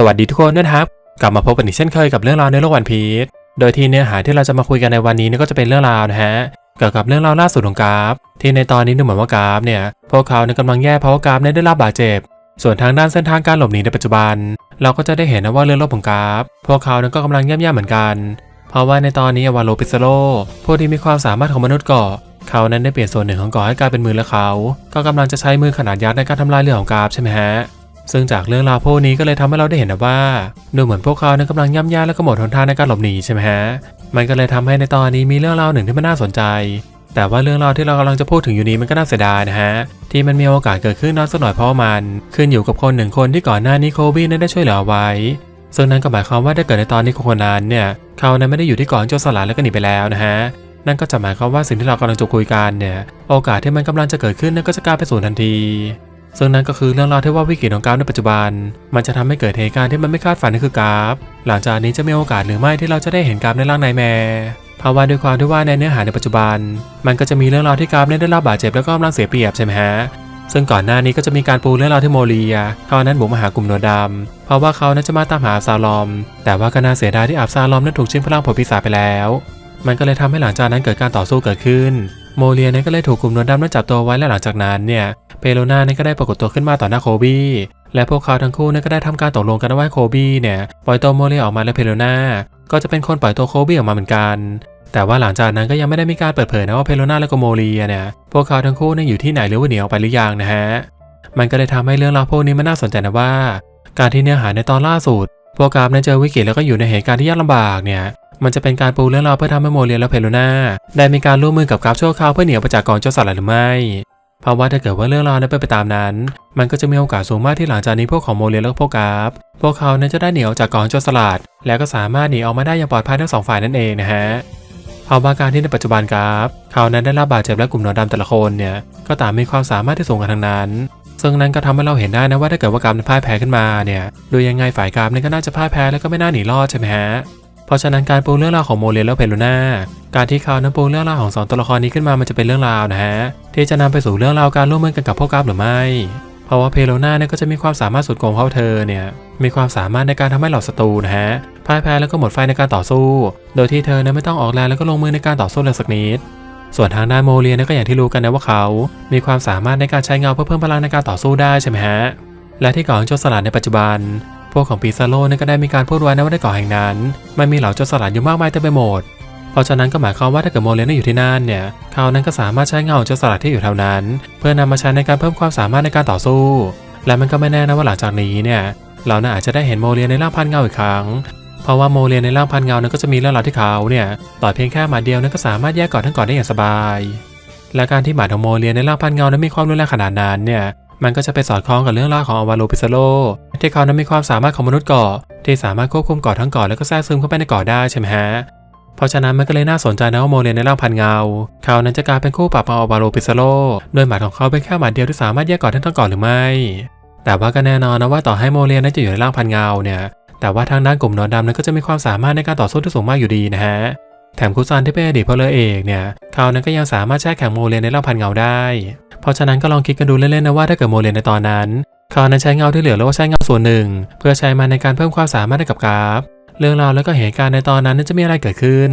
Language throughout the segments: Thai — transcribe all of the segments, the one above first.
สวัสดีทุกคนด้วยนะครับ กลับมาพบกันอีกเช่นเคยกับเรื่องราวในโลกวันพีชโดยที่เนื้อหาที่เราจะมาคุยกันในวันนี้นี่ก็จะเป็นเรื่องราวนะฮะเกี่ยวกับเรื่องราวล่าสุดของกราฟ ที่ในตอนนี้ดูเหมือนว่ากราฟเนี่ยพวกเขาเนี่ยกำลังแย่เพราะว่ากราฟเนี่ยได้รับบาดเจ็บ ส่วนทางด้านเส้นทางการหลบหนีในปัจจุบัน เราก็จะได้เห็นนะว่าเรือรบของกราฟ พวกเขาเนี่ยก็กำลังแย่ๆเหมือนกัน เพราะว่าในตอนนี้อวาโลปิสโลผู้ที่มีความสามารถของมนุษย์เกาะเขานั้นได้เปลี่ยนส่วนหนึ่งของเกาะให้กลายเป็นมือและเขา ก็กำลังจะใช้มือขนาดยักษ์ในการทำลายเรือของกราฟใช่ไหมฮะ ซึ่งจากเรื่องราวพวกนี้ก็เลยทำให้เราได้เห็นนะว่าดูเหมือนพวกเขานั้นกำลังย่ำย่าและก็หมดหนทางในการหลบหนีใช่ไหมฮะมันก็เลยทำให้ในตอนนี้มีเรื่องราวหนึ่งที่มันน่าสนใจ แต่ว่าเรื่องราวที่เรากำลังจะพูดถึงอยู่นี้มันก็น่าเสียดายนะฮะที่มันมีโอกาสเกิดขึ้นน้อยสักหน่อยเพราะมัน ขึ้นอยู่กับคนหนึ่งคนที่ก่อนหน้านี้โคบี้นั้นได้ช่วยเหลือไว้ ซึ่งนั่นก็หมายความว่าถ้าเกิดในตอนนี้คนนั้นเนี่ยเขานั้นไม่ได้อยู่ที่เกาะโจรสลัดแล้วก็หนีไปแล้วนะฮะนั่นก็จะหมายความว่าสิ่งที่เรากำลังจะคุยกันเนี่ยโอกาสที่มันกำลังจะเกิดขึ้นนั่นก็จะกลายเป็นศูนย์ทันที ซึ่งนั่นก็คือเรื่องราวที่ว่าวิกฤตของกราฟในปัจจุบัน มันจะทำให้เกิดเหตุการณ์ที่มันไม่คาดฝันนั่นคือกราฟ หลังจากนี้จะมีโอกาสหรือไม่ที่เราจะได้เห็นกราฟในร่างนายแมร์เพราะว่าด้วยความที่ว่าในเนื้อหาในปัจจุบัน มันก็จะมีเรื่องราวที่กราฟเนี่ยได้รับบาดเจ็บแล้วก็กำลังเสียเปรียบใช่ไหมฮะซึ่งก่อนหน้านี้ก็จะมีการปูเรื่องราวที่โมเลียเขานั้นบุกมาหากลุ่มหนวดดำเพราะว่าเขานั้นจะมาตามหาอับซาลอม แต่ว่าก็น่าเสียดายที่อับซาลอมนั้นถูกชิงพลังผลปีศาจไปแล้ว มันก็เลยทำให้หลังจากนั้นเกิดการต่อสู้เกิดขึ้น โมเลียนี่ยก็เลยถูกกลุ่มหนวดดำนั้นจับตัวไว้และหลังจากนั้นเนี่ย เปโลนาเนี่ยก็ได้ปรากฏตัวขึ้นมาต่อหน้าโคบี้และพวกเขาทั้งคู่เนี่ยก็ได้ทำการตกลงกันว่าโคบี้เนี่ยปล่อยตัวโมเลีออกมาและเปโลนาก็จะเป็นคนปล่อยตัวโคบี้ออกมาเหมือนกัน แต่ว่าหลังจากนั้นก็ยังไม่ได้มีการเปิดเผยนะว่าเพโลนาและก็โมเลียเนี่ยพวกเขาทั้งคู่เนี่ยอยู่ที่ไหนหรือว่าหนีออกไปหรือยังนะฮะมันก็เลยทำให้เรื่องราวพวกนี้มันน่าสนใจนะว่า การที่เนื้อหาในตอนล่าสุดพวกกราฟเนี่ยเจอวิกฤตแล้วก็อยู่ในเหตุการณ์ที่ยากลำบากเนี่ยมันจะเป็นการปูเรื่องราวเพื่อทำให้โมเลียและเพโลนาได้มีการร่วมมือกับกราฟชั่วคราวเพื่อหนีออกไปจากกองโจรสลัดหรือไม่ เพราะว่าถ้าเกิดว่าเรื่องราวนั้นเป็นไปตามนั้น มันก็จะมีโอกาสสูงมากที่หลังจากนี้พวกของโมเลียและพวกกราฟ พวกเขานั้นจะได้หนีออกจากกองโจรสลัด แล้วก็สามารถหนีออกมาได้อย่างปลอดภัยทั้งสองฝ่ายนั่นเองนะฮะเพราะว่าการที่ในปัจจุบันกราฟ เขานั้นได้รับบาดเจ็บและกลุ่มหนอนดำแต่ละคนเนี่ย ก็ต่างมีความสามารถที่สูงกันทั้งนั้น ซึ่งนั้นก็ทำให้เราเห็นได้นะว่าถ้าเกิดว่ากราฟนั้นพ่ายแพ้ขึ้นมาเนี่ย โดยยังไงฝ่ายกราฟนี่ก็น่าจะพ่ายแพ้แล้วก็ไม่น่าหนีรอดใช่ไหมฮะ เพราะฉะนั้นการปูเรื่องราวของโมเลียและเพลูน่าการที่เขานั้นปูเรื่องราวของสองตัวละครนี้ขึ้นมามันจะเป็นเรื่องราวนะฮะที่จะนำไปสู่เรื่องราวการร่วมมือกันกับพวกกราฟหรือไม่ เพราะว่าเพโลนาเนี่ยก็จะมีความสามารถสุดโกงเพราะเธอเนี่ยมีความสามารถในการทำให้เหล่าศัตรูนะฮะพ่ายแพ้แล้วก็หมดไฟในการต่อสู้ โดยที่เธอเนี่ยไม่ต้องออกแรงแล้วก็ลงมือในการต่อสู้เลยสักนิดส่วนทางด้านโมเลียเนี่ยก็อย่างที่รู้กันนะว่าเขา มีความสามารถในการใช้เงาเพื่อเพิ่มพลังในการต่อสู้ได้ใช่ไหมฮะ และที่เกาะของโจรสลัดในปัจจุบัน พวกของปีซาโลนี่ยก็ได้มีการพูดไว้นะว่าในเกาะแห่งนั้น มันมีเหล่าโจรสลัดอยู่มากมายเต็มไปหมด เพราะฉะนั้นก็หมายความว่าถ้าเกิดโมเลียนอยู่ที่นั่นเนี่ยเขานั้นก็สามารถใช้เงาของโจรสลัดที่อยู่แถวนั้น เพื่อนำมาใช้ในการเพิ่มความสามารถในการต่อสู้ และมันก็ไม่แน่นะว่าหลังจากนี้เนี่ยเราน่าอาจจะได้เห็นโมเลียนในร่างพันเงาอีกครั้ง เพราะว่าโมเลียนในร่างพันเงานั้นก็จะมีเรื่องราวที่เขาเนี่ยต่อเพียงแค่หมาเดียวนั้นก็สามารถแยกเกาะทั้งเกาะได้อย่างสบาย และการที่หมาของโมเลียนในร่างพันเงานั้นมีความรุนแรงขนาดนั้นเนี่ย มันก็จะไปสอดคล้องกับเรื่องราวของอวาโลปิซาโลที่เขานั้นมีความสามารถของมนุษย์เกาะที่สามารถควบคุมเกาะทั้งเกาะแล้วก็แทรกซึมเข้าไปในเกาะได้ใช่ไหมฮะเพราะฉะนั้นมันก็เลยน่าสนใจนะว่าโมเลียนในร่างพันเงา เขานั้นจะกลายเป็นคู่ปรับของอวาโลปิซาโลโดยหมาของเขาเป็นแค่หมาเดียวที่สามารถแยกเกาะทั้งทั้งเกาะหรือไม่ แต่ว่าก็แน่นอนนะว่าต่อให้โมเลียนนั้นจะอยู่ในร่างพันเงาเนี่ยแต่ว่าทางด้านกลุ่มนอนดำนั้นก็จะมีความสามารถในการต่อสู้ที่สูงมากอยู่ดีนะฮะ แถมคุซันที่เป็นอดีตพลเรือเอกเนี่ยเขานั้นก็ยังสามารถแช่แข็งโมเลียนในร่างพันเงาได้ เพราะฉะนั้นก็ลองคิดกันดูเล่นๆนะว่าถ้าเกิดโมเลียนในตอนนั้นเขานั้นใช้เงาที่เหลือหรือว่าใช้เงาส่วนหนึ่ง เพื่อใช้มันในการเพิ่มความสามารถให้กับกราฟ เรื่องราวแล้วก็เหตุการณ์ในตอนนั้นนั้นจะมีอะไรเกิดขึ้น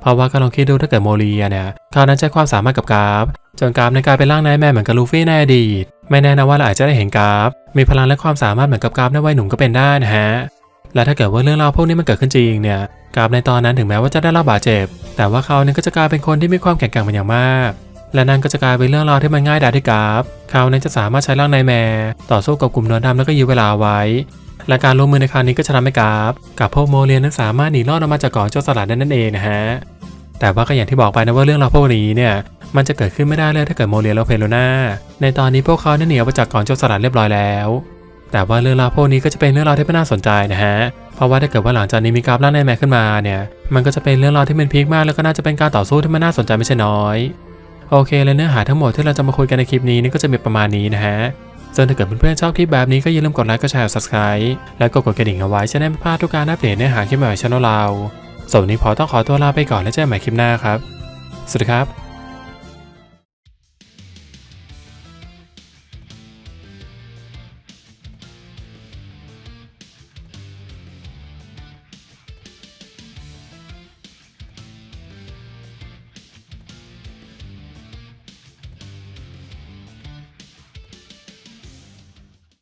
เพราะว่าก็ลองคิดดูถ้าเกิดโมเลียเนี่ยเขานั้นใช้ความสามารถกับกราฟจนกราฟในกายเป็นร่างนายแม่เหมือนกับลูฟี่ในอดีตไม่แน่นะว่าเราอาจจะได้เห็นกราฟ มีพลังและความสามารถเหมือนกับกราฟในวัยหนุ่มก็เป็นได้นะฮะ และถ้าเกิดว่าเรื่องราวพวกนี้มันเกิดขึ้นจริงเนี่ยกราฟในตอนนั้นถึงแม้ว่าจะได้รับบาดเจ็บ แต่ว่าเขาเนี่ยก็จะกลายเป็นคนที่มีความแข็งแกร่งเป็นอย่างมาก และนั่นก็จะกลายเป็นเรื่องราวที่มันง่ายดายที่กราฟเขาเนี่ยจะสามารถใช้ร่างนายแมร์ต่อสู้กับกลุ่มนวลดำแล้วก็ยื้อเวลาไว้ และการร่วมมือในครั้งนี้ก็จะทำให้กราฟกับพวกโมเลียนนั้นสามารถหนีรอดออกมาจากกาะโจรสลัดได้นั่นเองนะฮะแต่ว่าก็อย่างที่บอกไปนะว่าเรื่องราวพวกนี้เนี่ยมันจะเกิดขึ้นไม่ได้เลยถ้าเกิดโมเลียนและเพโลนาในตอนนี้พวกเขาเนี่ยหนีออกมาจากกาะโจรสลัดเรียบร้อยแล้ว แต่ว่าเรื่องราวพวกนี้ก็จะเป็นเรื่องราวที่ไม่น่าสนใจนะฮะ เพราะว่าถ้าเกิดว่าหลังจากนี้มีกาฟล่าในแมขึ้นมาเนี่ย มันก็จะเป็นเรื่องราวที่เป็นพีคมากแล้วก็น่าจะเป็นการต่อสู้ที่มันน่าสนใจไม่ใช่น้อย โอเคและเนื้อหาทั้งหมดที่เราจะมาคุยกันในคลิปนี้นี่ก็จะมีประมาณนี้นะฮะส่วนถ้าเกิดเพื่อนๆชอบคลิปแบบนี้ก็อย่าลืมกดไลค์กดแชร์ subscribe แล้วก็กดกระดิ่งเอาไว้จะได้ไม่พลาดทุกการอัปเดตเนื้อหาคลิปใหม่ๆช่องเราส่วนวันนี้พอต้องขอตัวลาไปก่อนแล้วเจอกันใหม่คลิปหน้าครับ สวัสดีครับ